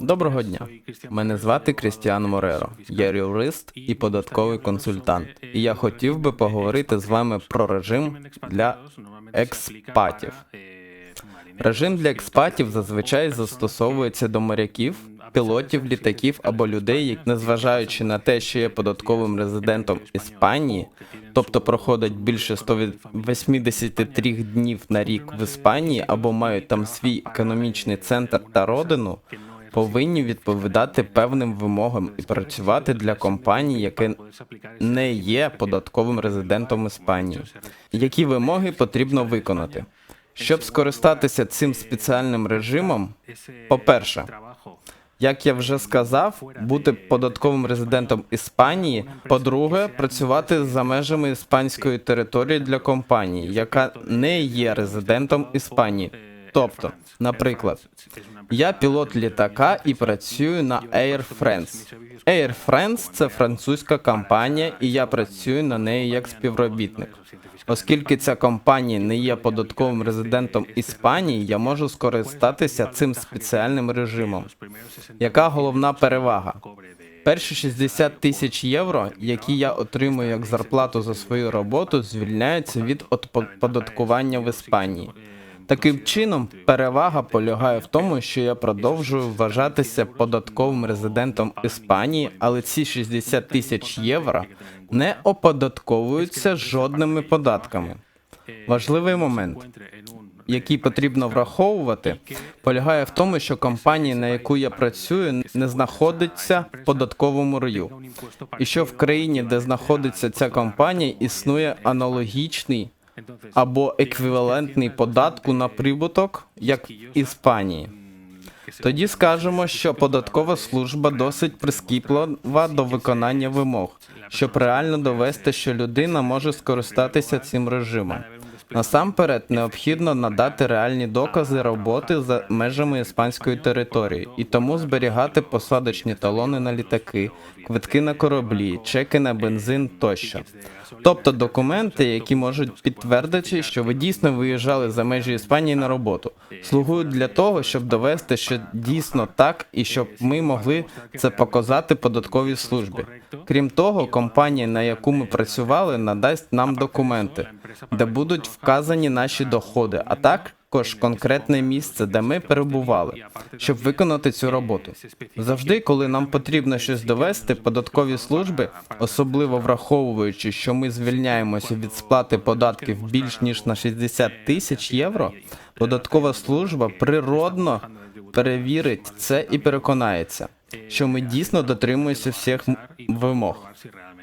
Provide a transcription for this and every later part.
Доброго дня. Мене звати Крістіан Мореро. Я юрист і податковий консультант. І я хотів би поговорити з вами про режим для експатів. Режим для експатів зазвичай застосовується до моряків, пілотів літаків або людей, які, незважаючи на те, що є податковим резидентом Іспанії, тобто проходять більше 183 днів на рік в Іспанії або мають там свій економічний центр та родину, повинні відповідати певним вимогам і працювати для компаній, яке не є податковим резидентом Іспанії. Які вимоги потрібно виконати? Щоб скористатися цим спеціальним режимом, по-перше, як я вже сказав, бути податковим резидентом Іспанії. По-друге, працювати за межами іспанської території для компанії, яка не є резидентом Іспанії. Тобто, наприклад, я пілот літака і працюю на Air France. Air France – це французька компанія, і я працюю на неї як співробітник. Оскільки ця компанія не є податковим резидентом Іспанії, я можу скористатися цим спеціальним режимом. Яка головна перевага? Перші 60 тисяч євро, які я отримую як зарплату за свою роботу, звільняються від оподаткування в Іспанії. Таким чином, перевага полягає в тому, що я продовжую вважатися податковим резидентом Іспанії, але ці 60 тисяч євро не оподатковуються жодними податками. Важливий момент, який потрібно враховувати, полягає в тому, що компанія, на яку я працюю, не знаходиться в податковому раю, і що в країні, де знаходиться ця компанія, існує аналогічний або еквівалентний податку на прибуток, як в Іспанії. Тоді скажемо, що податкова служба досить прискіплива до виконання вимог, щоб реально довести, що людина може скористатися цим режимом. Насамперед необхідно надати реальні докази роботи за межами іспанської території і тому зберігати посадочні талони на літаки, квитки на кораблі, чеки на бензин тощо. Тобто документи, які можуть підтвердити, що ви дійсно виїжджали за межі Іспанії на роботу, слугують для того, щоб довести, що дійсно так, і щоб ми могли це показати податковій службі. Крім того, компанія, на яку ми працювали, надасть нам документи, де будуть вказані наші доходи, а також конкретне місце, де ми перебували, щоб виконати цю роботу. Завжди, коли нам потрібно щось довести, податкові служби, особливо враховуючи, що ми звільняємося від сплати податків більш ніж на 60 тисяч євро, податкова служба природно перевірить це і переконається, що ми дійсно дотримуємося всіх вимог.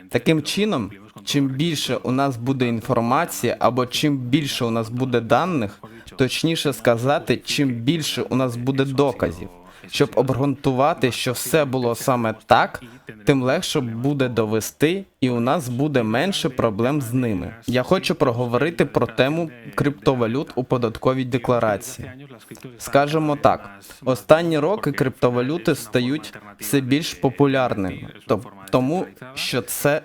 Таким чином, чим більше у нас буде інформації, або чим більше у нас буде даних, точніше сказати, чим більше у нас буде доказів, щоб обґрунтувати, що все було саме так, тим легше буде довести, і у нас буде менше проблем з ними. Я хочу проговорити про тему криптовалют у податковій декларації. Скажемо так, останні роки криптовалюти стають все більш популярними, тому що це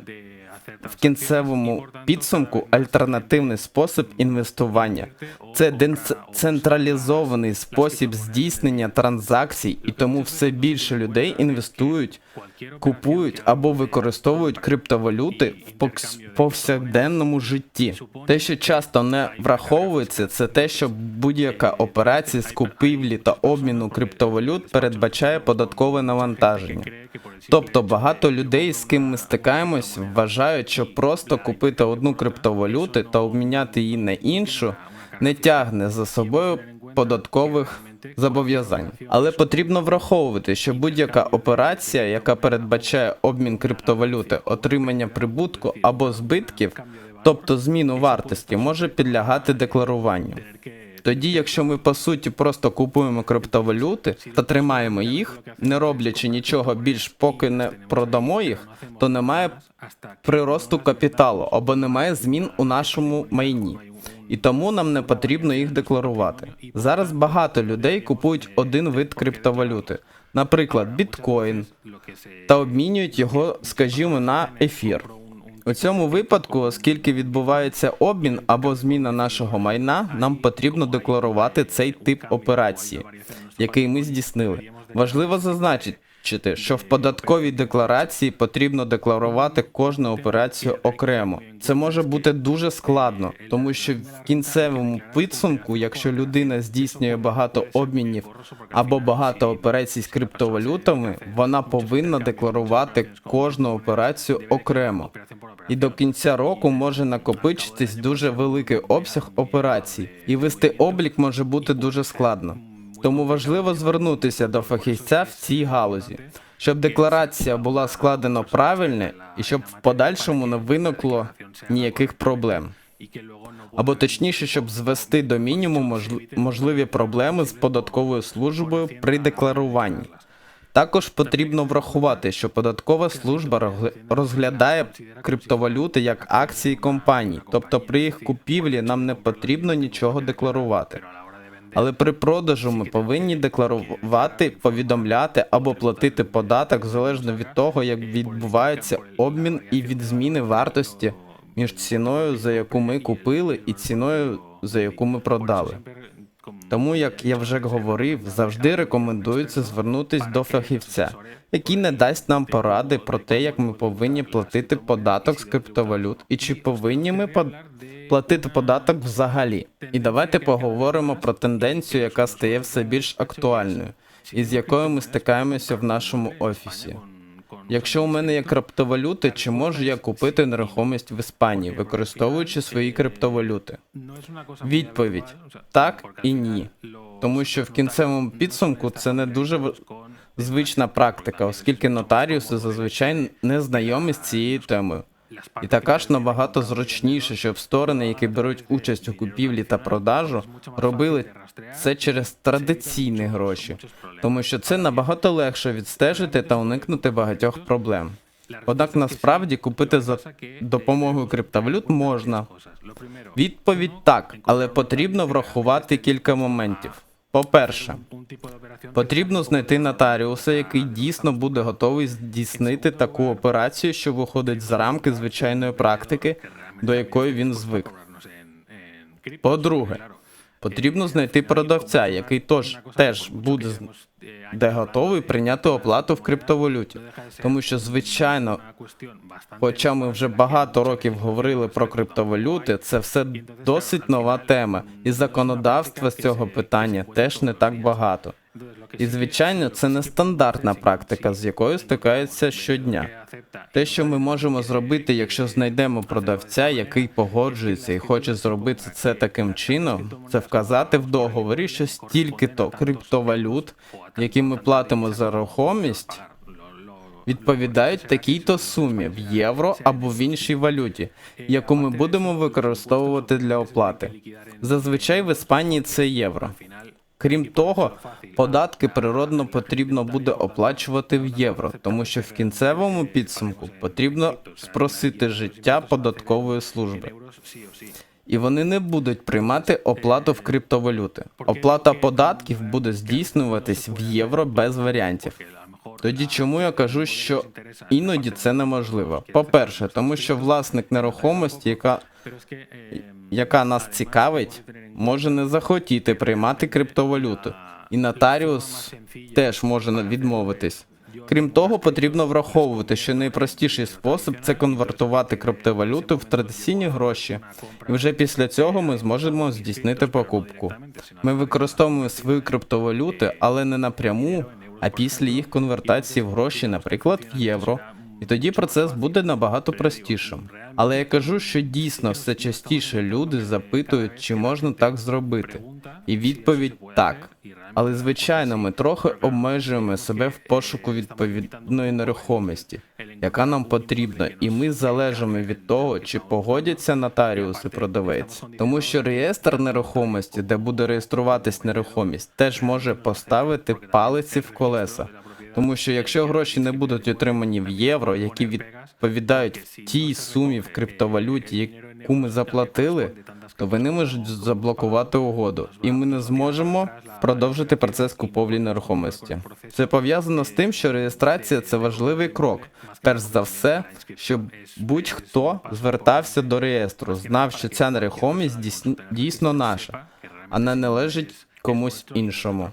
в кінцевому підсумку альтернативний спосіб інвестування. Це децентралізований спосіб здійснення транзакцій, і тому все більше людей інвестують, купують або використовують криптовалюти в повсякденному житті. Те, що часто не враховується, це те, що будь-яка операція з купівлі та обміну криптовалют передбачає податкове навантаження. Тобто багато людей, з ким ми стикаємось, вважають, що просто купити одну криптовалюту та обміняти її на іншу не тягне за собою податкових зобов'язань. Але потрібно враховувати, що будь-яка операція, яка передбачає обмін криптовалюти, отримання прибутку або збитків, тобто зміну вартості, може підлягати декларуванню. Тоді, якщо ми по суті просто купуємо криптовалюти та тримаємо їх, не роблячи нічого більш, поки не продамо їх, то немає приросту капіталу або немає змін у нашому майні. І тому нам не потрібно їх декларувати. Зараз багато людей купують один вид криптовалюти, наприклад, біткоін, та обмінюють його, скажімо, на ефір. У цьому випадку, оскільки відбувається обмін або зміна нашого майна, нам потрібно декларувати цей тип операції. Який ми здійснили. Важливо зазначити, що в податковій декларації потрібно декларувати кожну операцію окремо. Це може бути дуже складно, тому що в кінцевому підсумку, якщо людина здійснює багато обмінів або багато операцій з криптовалютами, вона повинна декларувати кожну операцію окремо. І до кінця року може накопичитись дуже великий обсяг операцій, і вести облік може бути дуже складно. Тому важливо звернутися до фахівця в цій галузі, щоб декларація була складена правильно і щоб в подальшому не виникло ніяких проблем. Або точніше, щоб звести до мінімуму можл- можливі проблеми з податковою службою при декларуванні. Також потрібно врахувати, що податкова служба розгля- розглядає криптовалюти як акції компаній, тобто при їх купівлі нам не потрібно нічого декларувати. Але при продажу ми повинні декларувати, повідомляти або платити податок залежно від того, як відбувається обмін і від зміни вартості між ціною, за яку ми купили, і ціною, за яку ми продали. Тому, як я вже говорив, завжди рекомендується звернутись до фахівця, який не дасть нам поради про те, як ми повинні платити податок з криптовалют, і чи повинні ми под- платити податок взагалі. І давайте поговоримо про тенденцію, яка стає все більш актуальною, і з якою ми стикаємося в нашому офісі. Якщо у мене є криптовалюти, чи можу я купити нерухомість в Іспанії, використовуючи свої криптовалюти? Відповідь так і ні. Тому що в кінцевому підсумку це не дуже Звична практика, оскільки нотаріуси зазвичай не знайомі з цією темою. І така ж набагато зручніше, щоб сторони, які беруть участь у купівлі та продажу, робили це через традиційні гроші, тому що це набагато легше відстежити та уникнути багатьох проблем. Однак насправді купити за допомогою криптовалют можна. Відповідь так, але потрібно врахувати кілька моментів. По-перше, потрібно знайти нотаріуса, який дійсно буде готовий здійснити таку операцію, що виходить за рамки звичайної практики, до якої він звик. По-друге, потрібно знайти продавця, який тож теж буде де готовий прийняти оплату в криптовалюті. Тому що, звичайно, хоча ми вже багато років говорили про криптовалюти, це все досить нова тема, і законодавства з цього питання теж не так багато. І звичайно, це не стандартна практика, з якою стикаються щодня. Те, що ми можемо зробити, якщо знайдемо продавця, який погоджується і хоче зробити це таким чином, це вказати в договорі, що стільки-то криптовалют, які ми платимо за рухомість, відповідають такій-то сумі в євро або в іншій валюті, яку ми будемо використовувати для оплати. Зазвичай в Іспанії це євро. Крім того, податки природно потрібно буде оплачувати в євро, тому що в кінцевому підсумку потрібно спросити життя податкової служби. І вони не будуть приймати оплату в криптовалюти. Оплата податків буде здійснюватись в євро без варіантів. Тоді чому я кажу, що іноді це неможливо? По-перше, тому що власник нерухомості, яка, яка нас цікавить, може не захотіти приймати криптовалюту, і нотаріус теж може відмовитись. Крім того, потрібно враховувати, що найпростіший спосіб це конвертувати криптовалюту в традиційні гроші, і вже після цього ми зможемо здійснити покупку. Ми використовуємо свої криптовалюти, але не напряму, а після їх конвертації в гроші, наприклад, в євро. І тоді процес буде набагато простішим. Але я кажу, що дійсно все частіше люди запитують, чи можна так зробити. І відповідь так. Але звичайно, ми трохи обмежуємо себе в пошуку відповідної нерухомості, яка нам потрібна, і ми залежимо від того, чи погодяться нотаріус і продавець. Тому що реєстр нерухомості, де буде реєструватись нерухомість, теж може поставити палиці в колеса. Тому що якщо гроші не будуть отримані в євро, які відповідають в тій сумі в криптовалюті, яку ми заплатили, то вони можуть заблокувати угоду, і ми не зможемо продовжити процес купівлі нерухомості. Це пов'язано з тим, що реєстрація це важливий крок. Перш за все, щоб будь-хто звертався до реєстру, знав, що ця нерухомість дійс- дійсно наша, а не належить комусь іншому.